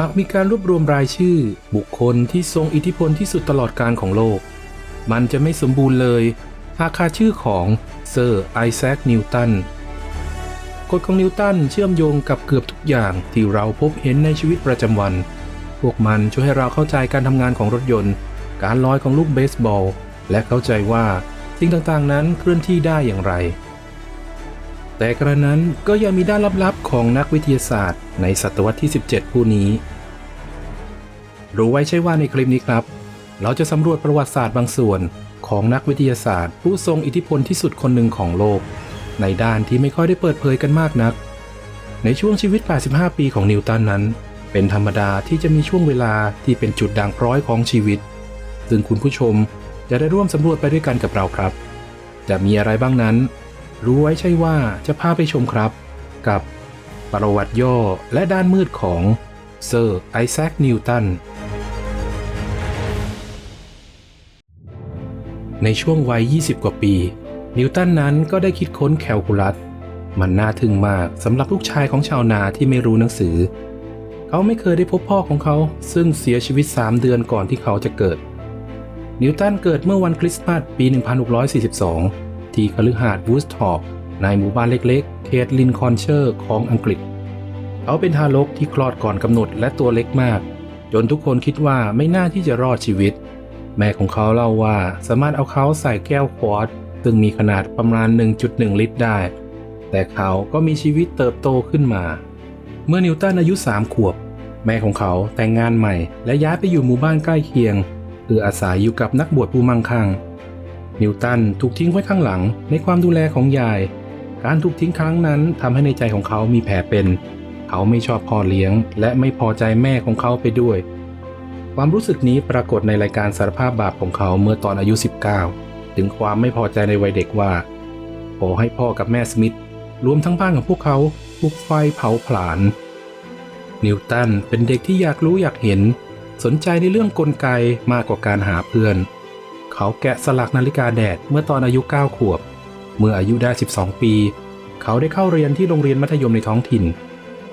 หากมีการรวบรวมรายชื่อ บุคคลที่ทรงอิทธิพลที่สุดตลอดการของโลก มันจะไม่สมบูรณ์เลยหากขาดชื่อของเซอร์ไอแซคนิวตันกฎของนิวตันเชื่อมโยงกับเกือบทุกอย่างที่เราพบเห็นในชีวิตประจำวัน พวกมันช่วยให้เราเข้าใจการทำงานของรถยนต์ การลอยของลูกเบสบอล และเข้าใจว่าสิ่งต่างๆนั้นเคลื่อนที่ได้อย่างไร แต่กระนั้นก็ยังมีด้านลับๆของนักวิทยาศาสตร์ ในศตวรรษที่ 17 ผู้นี้ รู้ไว้ใช่ว่าในคลิปนี้ครับ เราจะสำรวจประวัติศาสตร์บางส่วนของนักวิทยาศาสตร์ ผู้ทรงอิทธิพลที่สุดคนหนึ่งของโลก ในด้านที่ไม่ค่อยได้เปิดเผยกันมากนัก ในช่วงชีวิต 85 ปีของนิวตันนั้น เป็นธรรมดาที่จะมีช่วงเวลาที่เป็นจุดด่างพร้อยของชีวิต ซึ่งคุณผู้ชมจะได้ร่วมสำรวจไปด้วยกันกับเราครับ จะมีอะไรบ้างนั้น รู้ไว้ใช่ว่าจะพาไปชมครับ กับประวัติย่อและด้านมืดของเซอร์ไอแซคนิวตันในช่วงวัย 20 กว่าปี นิวตันนั้นก็ได้คิดค้นแคลคูลัส มันน่าทึ่งมากสำหรับลูกชายของชาวนาที่ไม่รู้หนังสือ เขาไม่เคยได้พบพ่อของเขา ซึ่งเสียชีวิต 3 เดือนก่อนที่เขาจะเกิด นิวตันเกิดเมื่อวันคริสต์มาสปี 1642 ที่คฤหาสน์วูสทอปในหมู่บ้านเล็กๆ เขตลินคอนเชอร์ของอังกฤษ เขาเป็นทารกที่คลอดก่อนกำหนดและตัวเล็กมาก จนทุกคนคิดว่าไม่น่าที่จะรอดชีวิต แม่ของเขาเล่าว่าสามารถเอาเขาใส่แก้วควอตซ์ซึ่งมีขนาดประมาณ 1.1 ลิตรได้ แต่เขาก็มีชีวิตเติบโตขึ้นมา เมื่อนิวตันอายุ 3 ขวบ แม่ของเขาแต่งงานใหม่ และย้ายไปอยู่หมู่บ้านใกล้เคียงเพื่ออาศัยอยู่กับนักบวชผู้มั่งคั่ง นิวตันถูกทิ้งไว้ข้างหลังในความดูแลของยาย การถูกทิ้งครั้งนั้นทำให้ในใจของเขามีแผลเป็น เขาไม่ชอบพ่อเลี้ยง และไม่พอใจแม่ของเขาไปด้วย ความรู้สึกนี้ปรากฏในรายการสารภาพบาปของเขาเมื่อตอนอายุ 19 ถึงความไม่พอใจในวัยเด็กว่า ขอให้พ่อกับแม่สมิธรวมทั้งบ้านของพวกเขาถูกไฟเผาผลาญ นิวตันเป็นเด็กที่อยากรู้อยากเห็น สนใจในเรื่องกลไกมากกว่าการหาเพื่อน เขาแกะสลักนาฬิกาแดดเมื่อตอนอายุ 9 ขวบ เมื่ออายุได้ 12 ปี เขาได้เข้าเรียนที่โรงเรียนมัธยมในท้องถิ่น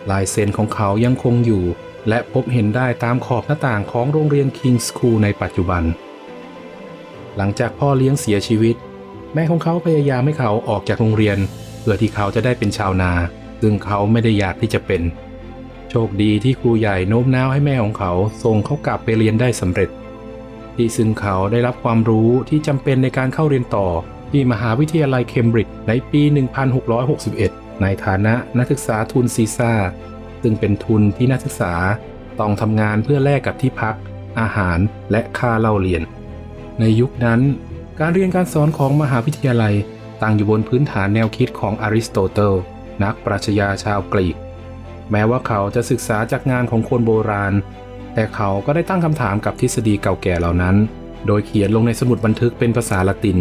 ลายเซ็นของเขายังคงอยู่ และพบเห็นได้ตามขอบหน้าต่างของโรงเรียน King's School ในปัจจุบัน หลังจากพ่อเลี้ยงเสียชีวิต แม่ของเขาพยายามให้เขาออกจากโรงเรียน เพื่อที่เขาจะได้เป็นชาวนา ซึ่งเขาไม่ได้อยากที่จะเป็น โชคดีที่ครูใหญ่โน้มน้าวให้แม่ของเขาส่งเขากลับไปเรียนได้สำเร็จ ที่ซึ่งเขาได้รับความรู้ที่จำเป็นในการเข้าเรียนต่อ ที่มหาวิทยาลัยเคมบริดจ์ในปี 1661 ในฐานะนักศึกษาทุนซีซ่า ซึ่งเป็นทุนที่นักศึกษาต้องทำงานเพื่อแลกกับที่พัก อาหารและค่าเล่าเรียน ในยุคนั้น การเรียนการสอนของมหาวิทยาลัยตั้งอยู่บนพื้นฐานแนวคิดของอริสโตเติลนักปรัชญาชาวกรีก แม้ว่าเขาจะศึกษาจากงานของคนโบราณ แต่เขาก็ได้ตั้งคำถามกับทฤษฎีเก่าแก่เหล่านั้น โดยเขียนลงในสมุดบันทึกเป็นภาษาละติน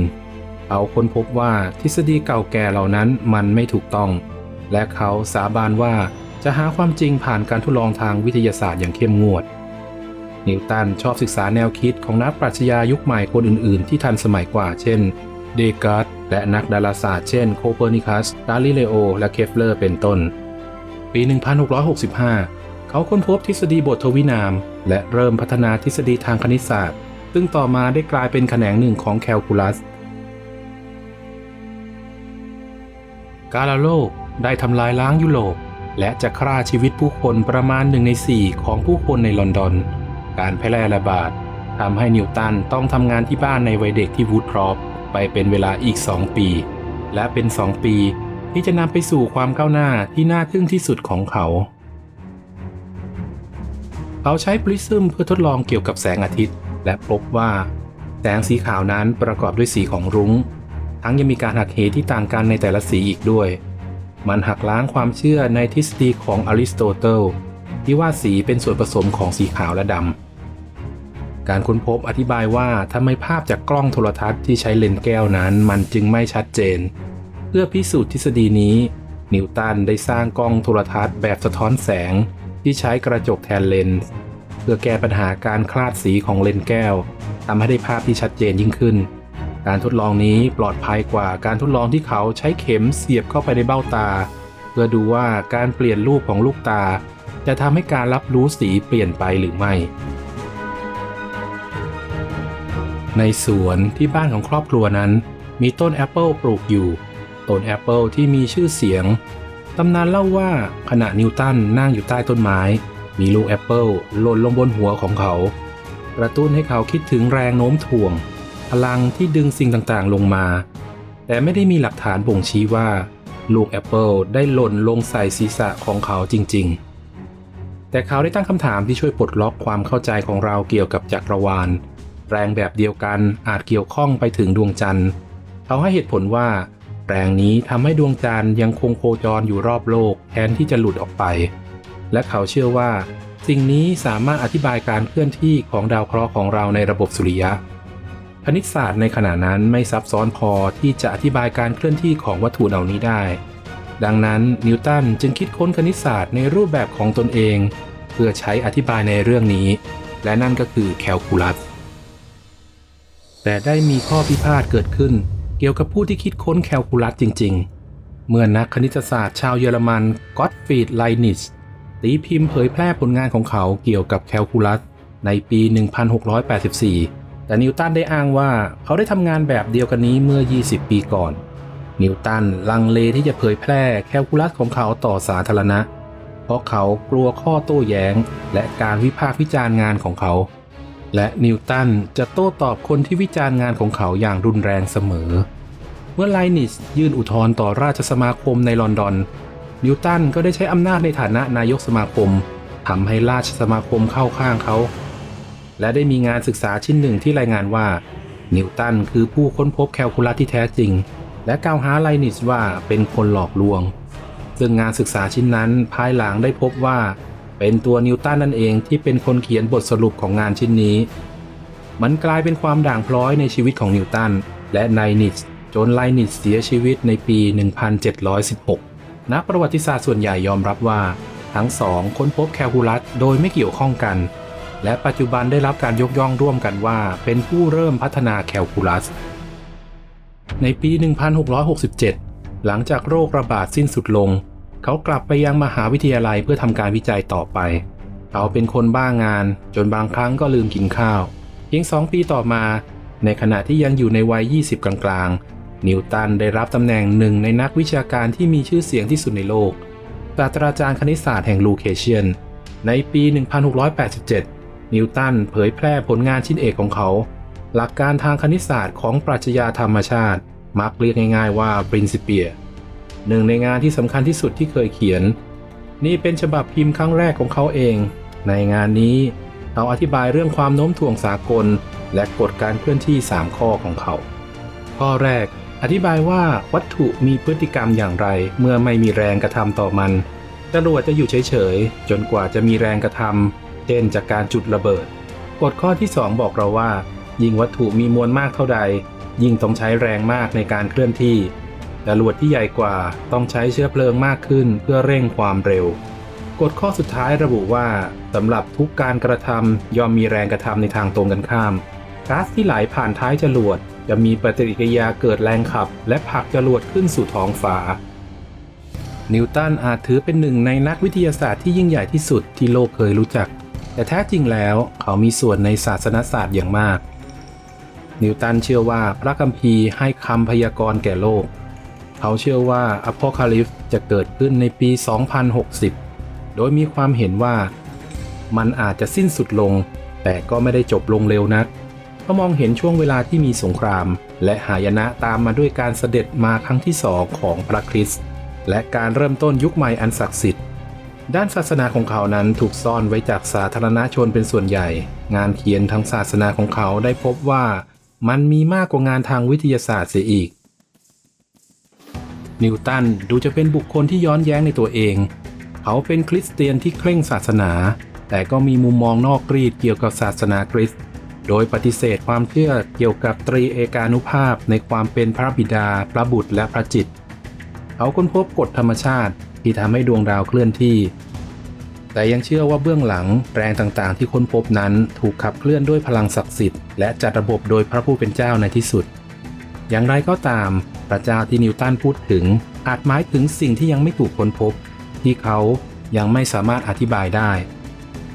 เขาค้นพบว่าทฤษฎีเก่าแก่เหล่านั้นมันไม่ถูกต้อง และเขาสาบานว่าจะหาความจริงผ่านการทดลองทางวิทยาศาสตร์อย่างเข้มงวด นิวตันชอบศึกษาแนวคิดของนักปรัชญายุคใหม่คนอื่น ๆ ที่ทันสมัยกว่า เช่น เดกาตและนักดาราศาสตร์เช่นโคเปอร์นิคัสกาลิเลโอ และเคฟเลอร์เป็นต้น ปี 1665 เขาค้นพบทฤษฎีบททวินาม และเริ่มพัฒนาทฤษฎีทางคณิตศาสตร์ ซึ่งต่อมาได้กลายเป็นแขนงหนึ่งของแคลคูลัส กาลาโลกได้ทำลายล้างยุโรปและจะฆ่าชีวิตผู้คนประมาณหนึ่งใน4ของผู้คนในลอนดอน การแพร่ระบาดทำให้นิวตันต้องทำงานที่บ้านในวัยเด็กที่วูดพรอปไปเป็นเวลาอีก 2 ปี และเป็น 2 ปีที่จะนำไปสู่ความก้าวหน้าที่น่าทึ่งที่สุดของเขา เขาใช้ปริซึมเพื่อทดลองเกี่ยวกับแสงอาทิตย์ และพบว่า แสงสีขาวนั้นประกอบด้วยสีของรุง้ง ทั้งยังมีการหักเหที่ต่างกันในแต่ละสีอีกด้วย มันหักล้างความเชื่อในทฤษฎีของอริสโตเติลที่ว่าสีเป็นส่วนผสมของสีขาวและดำ การค้นพบอธิบายว่าทำไมภาพจากกล้องโทรทัศน์ที่ใช้เลนส์แก้วนั้น มันจึงไม่ชัดเจน เพื่อพิสูจน์ทฤษฎีนี้ นิวตันได้สร้างกล้องโทรทัศน์แบบสะท้อนแสง ที่ใช้กระจกแทนเลนส์เพื่อแก้ปัญหาการคลาดสีของเลนส์แก้วทำให้ได้ภาพที่ชัดเจนยิ่งขึ้น การทดลองนี้ปลอดภัยกว่าการทดลองที่เขาใช้เข็มเสียบเข้าไปในเบ้าตา เพื่อดูว่าการเปลี่ยนรูปของลูกตา จะทำให้การรับรู้สีเปลี่ยนไปหรือไม่ ในสวนที่บ้านของครอบครัวนั้น มีต้นแอปเปิลปลูกอยู่ ต้นแอปเปิลที่มีชื่อเสียง ตำนานเล่าว่าขณะนิวตันนั่งอยู่ใต้ต้นไม้ มีลูกแอปเปิลหล่นลงบนหัวของเขา กระตุ้นให้เขาคิดถึงแรงโน้มถ่วง พลังที่ดึงสิ่งต่างๆลงมา แต่ไม่ได้มีหลักฐานบ่งชี้ว่า ลูกแอปเปิลได้หล่นลงใส่ศีรษะของเขาจริง ๆ แต่เขาได้ตั้งคำถามที่ช่วยปลดล็อกความเข้าใจของเราเกี่ยวกับจักรวาล แรงแบบเดียวกันอาจเกี่ยวข้องไปถึงดวงจันทร์ เขาให้เหตุผลว่า แรงนี้ทำให้ดวงจันทร์ยังคงโคจรอยู่รอบโลกแทนที่จะหลุดออกไป และเขาเชื่อว่า สิ่งนี้สามารถอธิบายการเคลื่อนที่ของดาวเคราะห์ของเราในระบบสุริยะ คณิตศาสตร์ในขณะนั้นไม่ซับซ้อนพอที่จะอธิบายการเคลื่อนที่ของวัตถุเหล่านี้ได้ ดังนั้นนิวตันจึงคิดค้นคณิตศาสตร์ในรูปแบบของตนเอง เพื่อใช้อธิบายในเรื่องนี้ และนั่นก็คือแคลคูลัสแต่ได้มีข้อพิพาทเกิดขึ้น กี่ยวกับผู้ที่คิดค้นแคลคูลัสจริง ๆ เมื่อนักคณิตศาสตร์ชาวเยอรมันก็ตฟรีดไลนิชตีพิมพ์เผยแพร่ผลงานของเขาเกี่ยวกับแคลคูลัสในปี 1684 แต่นิวตันได้อ้างว่าเขาได้ทำงานแบบเดียวกันนี้เมื่อ 20 ปีก่อน นิวตันลังเลที่จะเผยแพร่แคลคูลัสของเขาต่อสาธารณะ เพราะเขากลัวข้อโต้แย้ง และการวิพากษ์วิจารณ์งานของเขา และนิวตันจะโต้ตอบคนที่วิจารณ์งานของเขาอย่างรุนแรงเสมอ เมื่อไลนิสยื่นอุทธรณ์ต่อราชสมาคมในลอนดอน นิวตันก็ได้ใช้อำนาจในฐานะนายกสมาคมทำให้ราชสมาคมเข้าข้างเขา และได้มีงานศึกษาชิ้นหนึ่งที่รายงานว่า นิวตันคือผู้ค้นพบแคลคูลัสที่แท้จริง และกล่าวหาไลนิสว่าเป็นคนหลอกลวง ซึ่งงานศึกษาชิ้นนั้นภายหลังได้พบว่า เป็นตัวนิวตันนั่นเองที่เป็นคนเขียนบทสรุปของงานชิ้นนี้ มันกลายเป็นความด่างพร้อยในชีวิตของนิวตันและไลนิสจนไลนิสเสียชีวิตในปี 1716 นักประวัติศาสตร์ส่วนใหญ่ยอมรับว่า ทั้งสองค้นพบแคลคูลัสโดยไม่เกี่ยวข้องกัน และปัจจุบันได้รับการยกย่องร่วมกันว่า เป็นผู้เริ่มพัฒนาแคลคูลัส ในปี 1667 หลังจากโรคระบาดสิ้นสุดลง เขากลับไปยังมหาวิทยาลัยเพื่อทำการวิจัยต่อไป เขาเป็นคนบ้างาน จนบางครั้งก็ลืมกินข้าว เพียงสองปีต่อมา ในขณะที่ยังอยู่ในวัย 20 กลางๆ นิวตันได้รับตำแหน่งหนึ่งในนักวิชาการที่มีชื่อเสียงที่สุดในโลก ศาสตราจารย์คณิตศาสตร์แห่งลูเคเชียน ในปี 1687 นิวตันเผยแพร่ผลงานชิ้นเอกของเขา หลักการทางคณิตศาสตร์ของปรัชญาธรรมชาติ มักเรียกง่ายๆว่า Principia หนึ่งในงานที่สำคัญที่สุดที่เคยเขียน นี่เป็นฉบับพิมพ์ครั้งแรกของเขาเอง ในงานนี้เขาอธิบายเรื่องความโน้มถ่วงสากล และกฎการเคลื่อนที่ 3 ข้อของเขา ข้อแรก อธิบายว่าวัตถุมีพฤติกรรมอย่างไร เมื่อไม่มีแรงกระทำต่อมันจรวดจะอยู่เฉยๆ จนกว่าจะมีแรงกระทำเช่นจากการจุดระเบิด กฎข้อที่ 2 บอกเราว่า ยิ่งวัตถุมีมวลมากเท่าใด ยิ่งต้องใช้แรงมากในการเคลื่อนที่ จรวดที่ใหญ่กว่าต้องใช้เชื้อเพลิงมากขึ้นเพื่อเร่งความเร็ว กฎข้อสุดท้ายระบุว่าสำหรับทุกการกระทำย่อมมีแรงกระทำในทางตรงกันข้ามก๊าซที่ไหลผ่านท้ายจรวดจะมีปฏิกิริยาเกิดแรงขับ และผลักจรวดขึ้นสู่ท้องฟ้า นิวตันอาจถือเป็นหนึ่งในนักวิทยาศาสตร์ที่ยิ่งใหญ่ที่สุดที่โลกเคยรู้จัก แต่แท้จริงแล้วเขามีส่วนในศาสนศาสตร์อย่างมาก นิวตันเชื่อว่าพระคัมภีร์ให้คำพยากรณ์แก่โลก เขาเชื่อว่าอพอคาลิฟจะเกิดขึ้นในปี 2060 โดยมีความเห็นว่า มันอาจจะสิ้นสุดลง แต่ก็ไม่ได้จบลงเร็วนักเขามองเห็นช่วงเวลาที่มีสงคราม และหายนะตามมาด้วยการเสด็จมาครั้งที่สองของพระคริสต์และการเริ่มต้นยุคใหม่อันศักดิ์สิทธิ์ ด้านศาสนาของเขานั้นถูกซ่อนไว้จากสาธารณชนเป็นส่วนใหญ่ งานเขียนทางศาสนาของเขาได้พบว่า มันมีมากกว่างานทางวิทยาศาสตร์เสียอีก นิวตันดูจะเป็นบุคคลที่ย้อนแย้งในตัวเอง เขาเป็นคริสเตียนที่เคร่งศาสนา แต่ก็มีมุมมองนอกรีดเกี่ยวกับศาสนาคริสต์โดยปฏิเสธความเชื่อเกี่ยวกับตรีเอกานุภาพในความเป็นพระบิดา พระบุตรและพระจิต เขาค้นพบกฎธรรมชาติที่ทำให้ดวงดาวเคลื่อนที่ แต่ยังเชื่อว่าเบื้องหลังแรงต่างๆ ที่ค้นพบนั้นถูกขับเคลื่อนด้วยพลังศักดิ์สิทธิ์และจัดระบบโดยพระผู้เป็นเจ้าในที่สุด อย่างไรก็ตาม พระเจ้าที่นิวตันพูดถึง อาจหมายถึงสิ่งที่ยังไม่ถูกค้นพบ ที่เขายังไม่สามารถอธิบายได้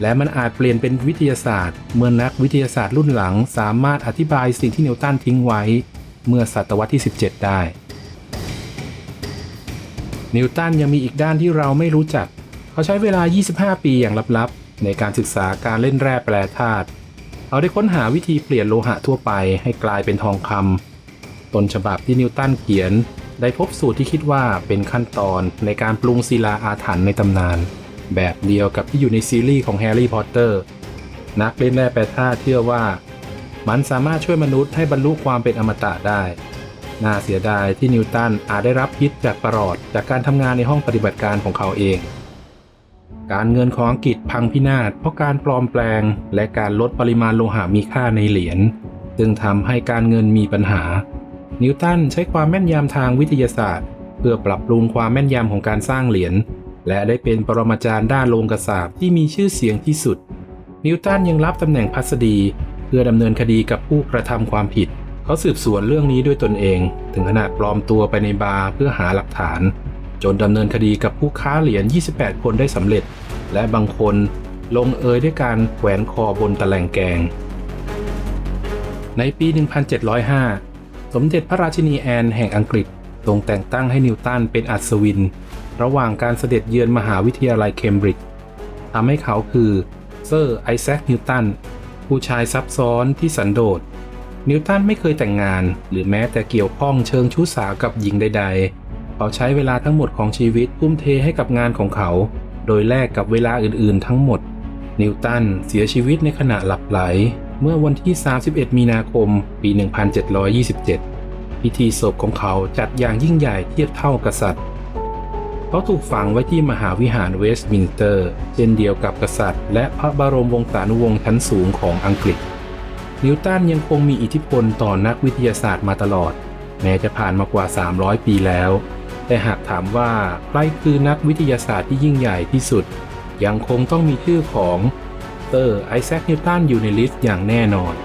และมันอาจเปลี่ยนเป็นวิทยาศาสตร์ เมื่อนักวิทยาศาสตร์รุ่นหลัง สามารถอธิบายสิ่งที่นิวตันทิ้งไว้ เมื่อศตวรรษที่ 17 ได้ นิวตันยังมีอีกด้านที่เราไม่รู้จัก เขาใช้เวลา 25 ปีอย่างลับๆ ในการศึกษาการเล่นแร่แปรธาตุเขาได้ค้นหาวิธีเปลี่ยนโลหะทั่วไปให้กลายเป็นทองคำ ต้นฉบับที่นิวตันเขียน ได้พบสูตรที่คิดว่าเป็นขั้นตอนในการปรุงศิลาอาถรรพ์ในตำนาน แบบเดียวกับที่อยู่ในซีรีส์ของแฮร์รี่พอตเตอร์นักเล่นแร่แปรธาตุเชื่อว่า มันสามารถช่วยมนุษย์ให้บรรลุความเป็นอมตะได้ น่าเสียดายที่นิวตันอาจได้รับพิษจากประหลอดจากการทำงานในห้องปฏิบัติการของเขาเอง การเงินของอังกฤษพังพินาศเพราะการปลอมแปลง และการลดปริมาณโลหะมีค่าในเหรียญซึ่งทำให้การเงินมีปัญหา นิวตันใช้ความแม่นยำทางวิทยาศาสตร์ เพื่อปรับปรุงความแม่นยำของการสร้างเหรียญและได้เป็นปรมาจารย์ด้านโลหะศาสตร์ที่มีชื่อเสียงที่สุด นิวตันยังรับตำแหน่งพัสดี เพื่อดำเนินคดีกับผู้กระทำความผิด เขาสืบสวนเรื่องนี้ด้วยตนเอง ถึงขนาดปลอมตัวไปในบาร์เพื่อหาหลักฐาน จนดำเนินคดีกับผู้ค้าเหรียญ 28 คนได้สำเร็จ และบางคนลงเอยด้วยการแขวนคอบนตะแลงแกง ในปี 1705 มเด็จพระราชินีแอนแห่งอังกฤษทรงแต่งตั้งให้นิวตันเป็นอัศวิน ระหว่างการเสด็จเยือนมหาวิทยาลัยเคมบริดจ์ทำให้เขาคือเซอร์ไอแซคนิวตันผู้ชายซับซ้อนที่สันโดษ นิวตันไม่เคยแต่งงาน หรือแม้แต่เกี่ยวข้องเชิงชู้สาวกับหญิงใด ๆ เขาใช้เวลาทั้งหมดของชีวิตทุ่มเทให้กับงานของเขา โดยแลกกับเวลาอื่นๆ ทั้งหมด นิวตันเสียชีวิตในขณะหลับไหล เมื่อวันที่ 31 มีนาคม ปี 1727 พิธีศพของเขาจัดอย่างยิ่งใหญ่เทียบเท่ากษัตริย์ เขาถูกฝังไว้ที่มหาวิหารเวสต์มินสเตอร์ เช่นเดียวกับกษัตริย์ และพระบรมวงศานุวงศ์ชั้นสูงของอังกฤษ นิวตันยังคงมีอิทธิพลต่อนักวิทยาศาสตร์มาตลอด แม้จะผ่านมากว่า 300 ปีแล้ว แต่หากถามว่าใครคือนักวิทยาศาสตร์ที่ยิ่งใหญ่ที่สุด ยังคงต้องมีชื่อของ ตอร์ไอแซคนิวตันอยู่ในลิสต์อย่างแน่นอน